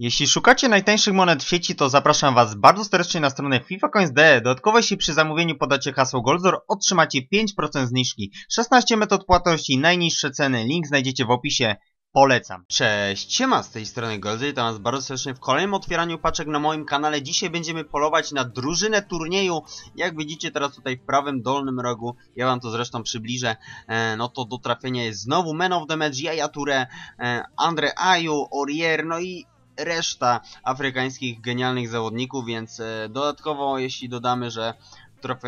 Jeśli szukacie najtańszych monet w sieci, to zapraszam Was bardzo serdecznie na stronę FIFACoins.de. Dodatkowo jeśli przy zamówieniu podacie hasło Goldzor, otrzymacie 5% zniżki. 16 metod płatności, najniższe ceny, link znajdziecie w opisie. Polecam. Cześć, siema z tej strony Goldzor, witam Was bardzo serdecznie w kolejnym otwieraniu paczek na moim kanale. Dzisiaj będziemy polować na drużynę turnieju. Jak widzicie teraz tutaj w prawym dolnym rogu, ja Wam to zresztą przybliżę, e, no to do trafienia jest znowu Man of the Match, Yaya Toure, e, Andre Ayew, Aurier, no i reszta afrykańskich genialnych zawodników, więc e, dodatkowo jeśli dodamy, że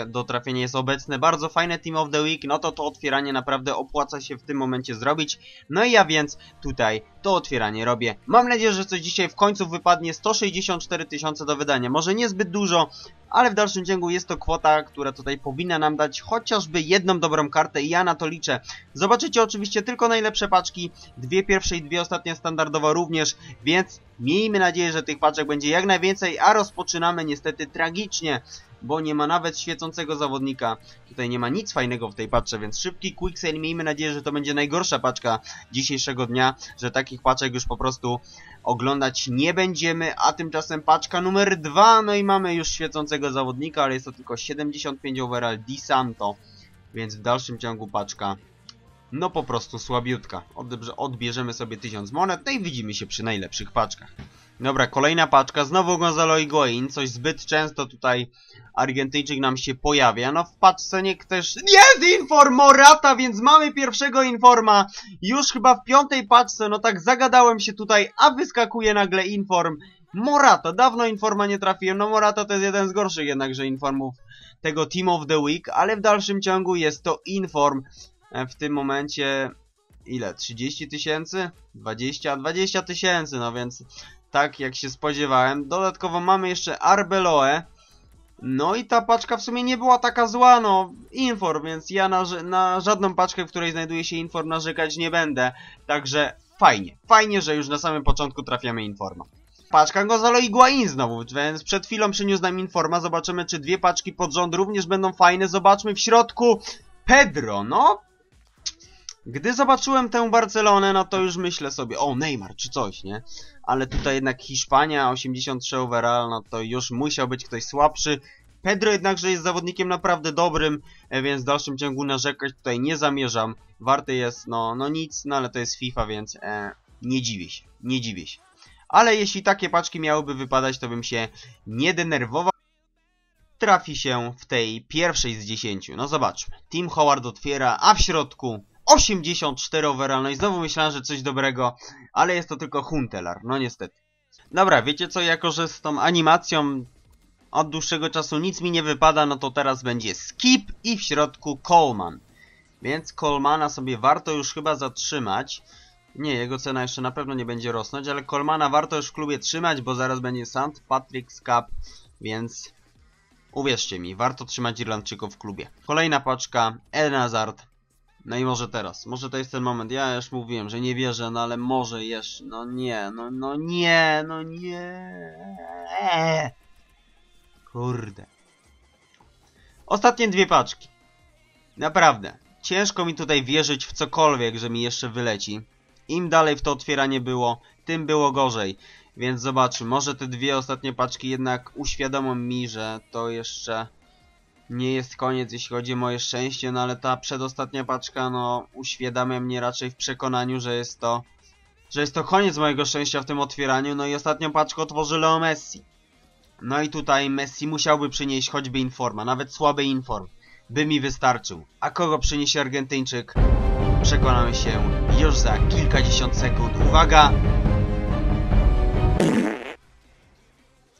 do trafienia jest obecne bardzo fajne Team of the Week, no to to otwieranie naprawdę opłaca się w tym momencie zrobić. No i ja więc tutaj to otwieranie robię. Mam nadzieję, że coś dzisiaj w końcu wypadnie 164 tysiące do wydania. Może niezbyt dużo, ale w dalszym ciągu jest to kwota, która tutaj powinna nam dać chociażby jedną dobrą kartę i ja na to liczę. Zobaczycie oczywiście tylko najlepsze paczki, dwie pierwsze i dwie ostatnie standardowo również, więc miejmy nadzieję, że tych paczek będzie jak najwięcej, a rozpoczynamy niestety tragicznie bo nie ma nawet świecącego zawodnika. Tutaj nie ma nic fajnego w tej paczce, więc szybki quick sale. Miejmy nadzieję, że to będzie najgorsza paczka dzisiejszego dnia, że takich paczek już po prostu oglądać nie będziemy, a tymczasem paczka numer dwa, no i mamy już świecącego zawodnika, ale jest to tylko 75 overall Di Santo, więc w dalszym ciągu paczka no po prostu słabiutka. Odbierzemy sobie 1000 monet, no i widzimy się przy najlepszych paczkach. Dobra, kolejna paczka, znowu Gonzalo Higuain, coś zbyt często tutaj Argentyńczyk nam się pojawia. No w paczce niech też... Jest Inform Morata, więc mamy pierwszego Informa. Już chyba w piątej paczce, no tak zagadałem się tutaj, a wyskakuje nagle Inform. Morata, dawno Informa nie trafiłem, no Morata to jest jeden z gorszych jednakże Informów tego Team of the Week, ale w dalszym ciągu jest to Inform. E, w tym momencie ile? 30 tysięcy? 20? 20 tysięcy, no więc tak jak się spodziewałem. Dodatkowo mamy jeszcze Arbeloe. No i ta paczka w sumie nie była taka zła, no, Inform, więc ja na, na żadną paczkę, w której znajduje się Inform narzekać nie będę. Także fajnie, fajnie, że już na samym początku trafiamy Informa. Paczka Gonzalo Higuain znowu, więc przed chwilą przyniósł nam Informa, zobaczymy czy dwie paczki pod rząd również będą fajne. Zobaczmy w środku Pedro, no gdy zobaczyłem tę Barcelonę, no to już myślę sobie, o Neymar czy coś, nie? Ale tutaj jednak Hiszpania, 83 overall, no to już musiał być ktoś słabszy. Pedro jednakże jest zawodnikiem naprawdę dobrym, e, więc w dalszym ciągu narzekać tutaj nie zamierzam. Warty jest, no, no nic, no ale to jest FIFA, więc e, nie dziwię się, nie dziwię się. Ale jeśli takie paczki miałyby wypadać, to bym się nie denerwował. Trafi się w tej pierwszej z 10. No zobaczmy. Tim Howard otwiera, a w środku 84 overall, no i znowu myślałem, że coś dobrego, ale jest to tylko Huntelar, no niestety. Dobra, wiecie co, jako że z tą animacją od dłuższego czasu nic mi nie wypada, no to teraz będzie skip i w środku Coleman. Więc Colemana sobie warto już chyba zatrzymać. Nie, jego cena jeszcze na pewno nie będzie rosnąć, ale Colemana warto już w klubie trzymać, bo zaraz będzie St. Patrick's Cup, więc uwierzcie mi, warto trzymać Irlandczyków w klubie. Kolejna paczka, Eden Hazard. No i może teraz. Może to jest ten moment. Ja już mówiłem, że nie wierzę, no ale może jeszcze. No nie, no, no nie, no nie. Kurde. Ostatnie dwie paczki. Naprawdę. Ciężko mi tutaj wierzyć w cokolwiek, że mi jeszcze wyleci. Im dalej w to otwieranie było, tym było gorzej. Więc zobaczmy, może te dwie ostatnie paczki jednak uświadomią mi, że to jeszcze nie jest koniec, jeśli chodzi o moje szczęście, no ale ta przedostatnia paczka, no, uświadamia mnie raczej w przekonaniu, że jest to, że jest to koniec mojego szczęścia w tym otwieraniu, no i ostatnią paczkę otworzy Leo Messi. No i tutaj Messi musiałby przynieść choćby informa, nawet słaby inform, by mi wystarczył. A kogo przyniesie Argentyńczyk? Przekonamy się już za kilkadziesiąt sekund. Uwaga!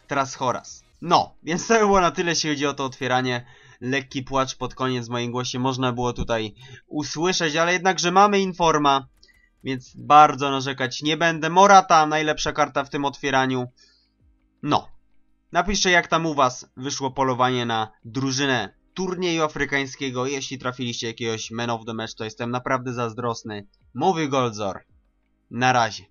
Teraz Horas. No, więc to było na tyle, jeśli chodzi o to otwieranie. Lekki płacz pod koniec w moim głosie można było tutaj usłyszeć, ale jednakże mamy informa, więc bardzo narzekać nie będę. Morata, najlepsza karta w tym otwieraniu. No, napiszcie jak tam u was wyszło polowanie na drużynę turnieju afrykańskiego. Jeśli trafiliście jakiegoś man of the match, to jestem naprawdę zazdrosny. Mówi Goldzor. Na razie.